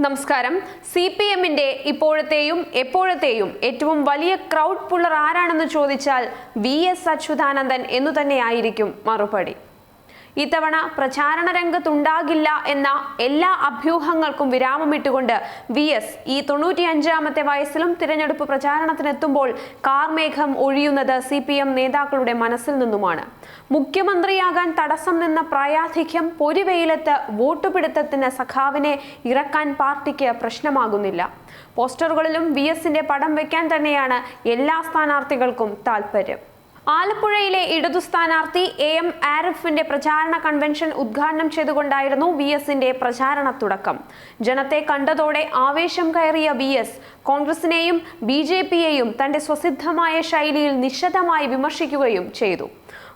നമസ്കാരം. C P എമ്മിന്റെ ഇപ്പോഴത്തെയും എപ്പോഴത്തെയും ഏറ്റവും വലിയ ക്രൗഡ് പുള്ളർ ആരാണെന്ന് ചോദിച്ചാൽ വി എസ് അച്യുതാനന്ദൻ എന്നു തന്നെയായിരിക്കും മറുപടി. ഇത്തവണ പ്രചാരണ രംഗത്തുണ്ടാകില്ല എന്ന എല്ലാ അഭ്യൂഹങ്ങൾക്കും വിരാമമിട്ടുകൊണ്ട് വി എസ് ഈ തൊണ്ണൂറ്റിയഞ്ചാമത്തെ വയസ്സിലും തിരഞ്ഞെടുപ്പ് പ്രചാരണത്തിനെത്തുമ്പോൾ കാർമേഘം ഒഴിയുന്നത് സി പി എം നേതാക്കളുടെ മനസ്സിൽ നിന്നുമാണ്. മുഖ്യമന്ത്രിയാകാൻ തടസ്സം നിന്ന പ്രായാധിക്യം പൊരിവെയിലത്ത് വോട്ടുപിടുത്തത്തിന് സഖാവിനെ ഇറക്കാൻ പാർട്ടിക്ക് പ്രശ്നമാകുന്നില്ല. പോസ്റ്ററുകളിലും വി എസിന്റെ പടം വയ്ക്കാൻ തന്നെയാണ് എല്ലാ സ്ഥാനാർത്ഥികൾക്കും താല്പര്യം ആലപ്പുഴയിലെ ഇടതു സ്ഥാനാർത്ഥി എ എം ആരിഫിന്റെ പ്രചാരണ കൺവെൻഷൻ ഉദ്ഘാടനം ചെയ്തുകൊണ്ടായിരുന്നു വി എസിന്റെ പ്രചാരണ തുടക്കം. ജനത്തെ കണ്ടതോടെ ആവേശം കയറിയ വി എസ് കോൺഗ്രസിനെയും ബി ജെ പിയെയും തന്റെ സ്വസിദ്ധമായ ശൈലിയിൽ നിശിതമായി വിമർശിക്കുകയും ചെയ്തു.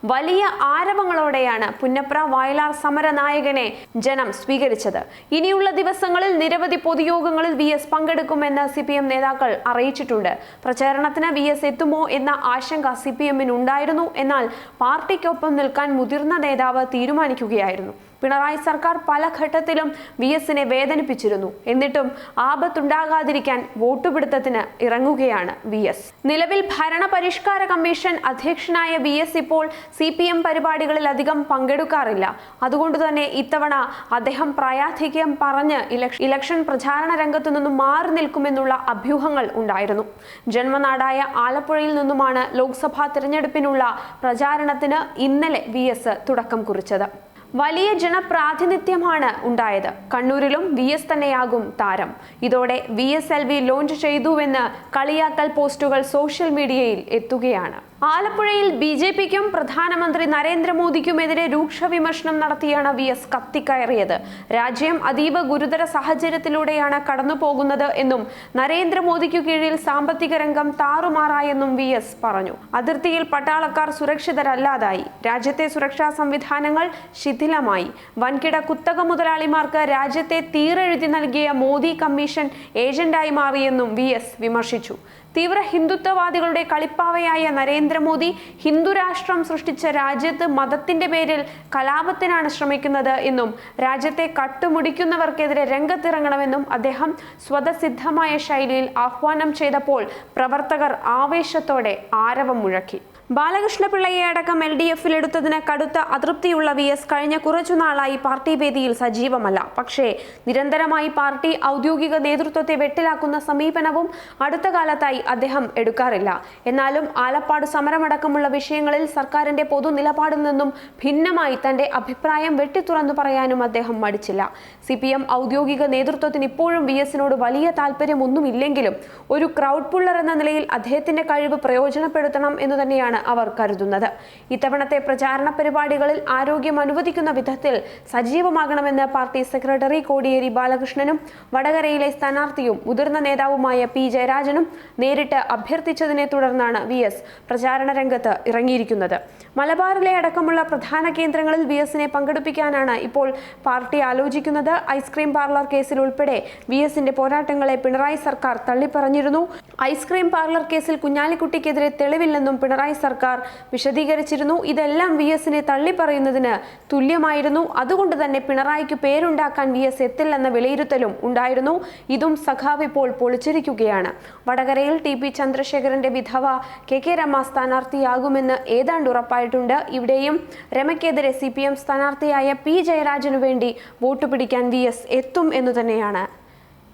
വലിയ ആരവങ്ങളോടെയാണ് പുന്നപ്ര വയലാർ സമര നായകനെ ജനം സ്വീകരിച്ചത്. ഇനിയുള്ള ദിവസങ്ങളിൽ നിരവധി പൊതുയോഗങ്ങളിൽ വി എസ് പങ്കെടുക്കുമെന്ന് സി പി എം നേതാക്കൾ അറിയിച്ചിട്ടുണ്ട്. പ്രചാരണത്തിന് വി എസ് എത്തുമോ എന്ന ആശങ്ക സി പി എമ്മിനുണ്ടായിരുന്നു എന്നാൽ പാർട്ടിക്കൊപ്പം നിൽക്കാൻ മുതിർന്ന നേതാവ് തീരുമാനിക്കുകയായിരുന്നു. പിണറായി സർക്കാർ പല ഘട്ടത്തിലും വി എസിനെ വേദനിപ്പിച്ചിരുന്നു. എന്നിട്ടും ആപത്തുണ്ടാകാതിരിക്കാൻ വോട്ടുപിടുത്തത്തിന് ഇറങ്ങുകയാണ് വി എസ് നിലവിൽ ഭരണപരിഷ്കാര കമ്മീഷൻ അധ്യക്ഷനായ വി എസ് ഇപ്പോൾ സി പി എം പരിപാടികളിൽ അധികം പങ്കെടുക്കാറില്ല. അതുകൊണ്ട് തന്നെ ഇത്തവണ അദ്ദേഹം പ്രായാധിക്യം പറഞ്ഞ് ഇലക്ഷ- ഇലക്ഷൻ പ്രചാരണ രംഗത്തു നിന്നും മാറി നിൽക്കുമെന്നുള്ള അഭ്യൂഹങ്ങൾ ഉണ്ടായിരുന്നു. ജന്മനാടായ ആലപ്പുഴയിൽ നിന്നുമാണ് ലോക്സഭാ തിരഞ്ഞെടുപ്പിനുള്ള പ്രചാരണത്തിന് ഇന്നലെ വി തുടക്കം കുറിച്ചത്. വലിയ ജനപ്രാതിനിധ്യമാണ് ഉണ്ടായത്. കണ്ണൂരിലും വി എസ് തന്നെയാകും താരം. ഇതോടെ V S L V launch ചെയ്തുവെന്ന് കളിയാക്കൽ പോസ്റ്റുകൾ സോഷ്യൽ മീഡിയയിൽ എത്തുകയാണ്. ആലപ്പുഴയിൽ ബി ജെ പിക്കും പ്രധാനമന്ത്രി നരേന്ദ്രമോദിക്കുമെതിരെ രൂക്ഷ വിമർശനം നടത്തിയാണ് വി എസ് കത്തിക്കയറിയത്. രാജ്യം അതീവ ഗുരുതര സാഹചര്യത്തിലൂടെയാണ് കടന്നുപോകുന്നത് എന്നും നരേന്ദ്രമോദിക്കു കീഴിൽ സാമ്പത്തിക രംഗം താറുമാറായെന്നും വി എസ് പറഞ്ഞു. അതിർത്തിയിൽ പട്ടാളക്കാർ സുരക്ഷിതരല്ലാതായി. രാജ്യത്തെ സുരക്ഷാ സംവിധാനങ്ങൾ ശിഥിലമായി. വൻകിട കുത്തക മുതലാളിമാർക്ക് രാജ്യത്തെ തീരെഴുതി നൽകിയ മോദി കമ്മീഷൻ ഏജന്റായി മാറിയെന്നും വി എസ് വിമർശിച്ചു. തീവ്ര ഹിന്ദുത്വവാദികളുടെ കളിപ്പാവയായ നരേന്ദ്രമോദി ഹിന്ദുരാഷ്ട്രം സൃഷ്ടിച്ച രാജ്യത്ത് മതത്തിന്റെ പേരിൽ കലാപത്തിനാണ് ശ്രമിക്കുന്നത് എന്നും രാജ്യത്തെ കട്ടുമുടിക്കുന്നവർക്കെതിരെ രംഗത്തിറങ്ങണമെന്നും അദ്ദേഹം സ്വതസിദ്ധമായ ശൈലിയിൽ ആഹ്വാനം ചെയ്തപ്പോൾ പ്രവർത്തകർ ആവേശത്തോടെ ആരവം മുഴക്കി ബാലകൃഷ്ണപിള്ളയെ അടക്കം എൽ ഡി എഫിൽ എടുത്തതിന് കടുത്ത അതൃപ്തിയുള്ള വി എസ് കഴിഞ്ഞ കുറച്ചു നാളായി പാർട്ടി വേദിയിൽ സജീവമല്ല. പക്ഷേ നിരന്തരമായി പാർട്ടി ഔദ്യോഗിക നേതൃത്വത്തെ വെട്ടിലാക്കുന്ന സമീപനവും അടുത്ത കാലത്തായി അദ്ദേഹം എടുക്കാറില്ല. എന്നാലും ആലപ്പാട് സമരമടക്കമുള്ള വിഷയങ്ങളിൽ സർക്കാരിന്റെ പൊതു നിലപാടിൽ നിന്നും ഭിന്നമായി തന്റെ അഭിപ്രായം വെട്ടിത്തുറന്നു പറയാനും അദ്ദേഹം മടിച്ചില്ല. സി പി എം ഔദ്യോഗിക നേതൃത്വത്തിന് ഇപ്പോഴും വി എസിനോട് വലിയ താല്പര്യമൊന്നുമില്ലെങ്കിലും ഒരു ക്രൗഡ് പുള്ളർ എന്ന നിലയിൽ അദ്ദേഹത്തിന്റെ കഴിവ് പ്രയോജനപ്പെടുത്തണം എന്ന് തന്നെയാണ് അവർ കരുതുന്നത്. ഇത്തവണത്തെ പ്രചാരണ പരിപാടികളിൽ ആരോഗ്യം അനുവദിക്കുന്ന വിധത്തിൽ സജീവമാകണമെന്ന് പാർട്ടി സെക്രട്ടറി കോടിയേരി ബാലകൃഷ്ണനും വടകരയിലെ സ്ഥാനാർത്ഥിയും മുതിർന്ന നേതാവുമായ പി ജയരാജനും നേരിട്ട് അഭ്യർത്ഥിച്ചതിനെ തുടർന്നാണ് വി എസ് പ്രചാരണ രംഗത്ത് ഇറങ്ങിയിരിക്കുന്നത്. മലബാറിലെ അടക്കമുള്ള പ്രധാന കേന്ദ്രങ്ങളിൽ വി എസിനെ പങ്കെടുപ്പിക്കാനാണ് ഇപ്പോൾ പാർട്ടി ആലോചിക്കുന്നത്. ഐസ്ക്രീം പാർലർ കേസിൽ ഉൾപ്പെടെ വി എസിന്റെ പോരാട്ടങ്ങളെ പിണറായി സർക്കാർ തള്ളിപ്പറഞ്ഞിരുന്നു. ഐസ്ക്രീം പാർലർ കേസിൽ കുഞ്ഞാലിക്കുട്ടിക്കെതിരെ തെളിവില്ലെന്നും പിണറായി സർക്കാർ വിശദീകരിച്ചിരുന്നു. ഇതെല്ലാം വി എസിനെ തള്ളിപ്പറയുന്നതിന് തുല്യമായിരുന്നു. അതുകൊണ്ട് തന്നെ പിണറായിക്ക് പേരുണ്ടാക്കാൻ വി എസ് എത്തില്ലെന്ന വിലയിരുത്തലും ഉണ്ടായിരുന്നു. ഇതും സഖാവ് ഇപ്പോൾ പൊളിച്ചിരിക്കുകയാണ്. വടകരയിൽ ടി പി ചന്ദ്രശേഖരന്റെ വിധവ കെ കെ രമ സ്ഥാനാർത്ഥിയാകുമെന്ന് ഏതാണ്ട് ഉറപ്പായിട്ടുണ്ട്. ഇവിടെയും രമയ്ക്കെതിരെ സി പി എം സ്ഥാനാർത്ഥിയായ പി ജയരാജനു വേണ്ടി വോട്ട് പിടിക്കാൻ വി എസ് എത്തും എന്നു തന്നെയാണ്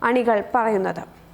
അണികൾ പറയുന്നത്.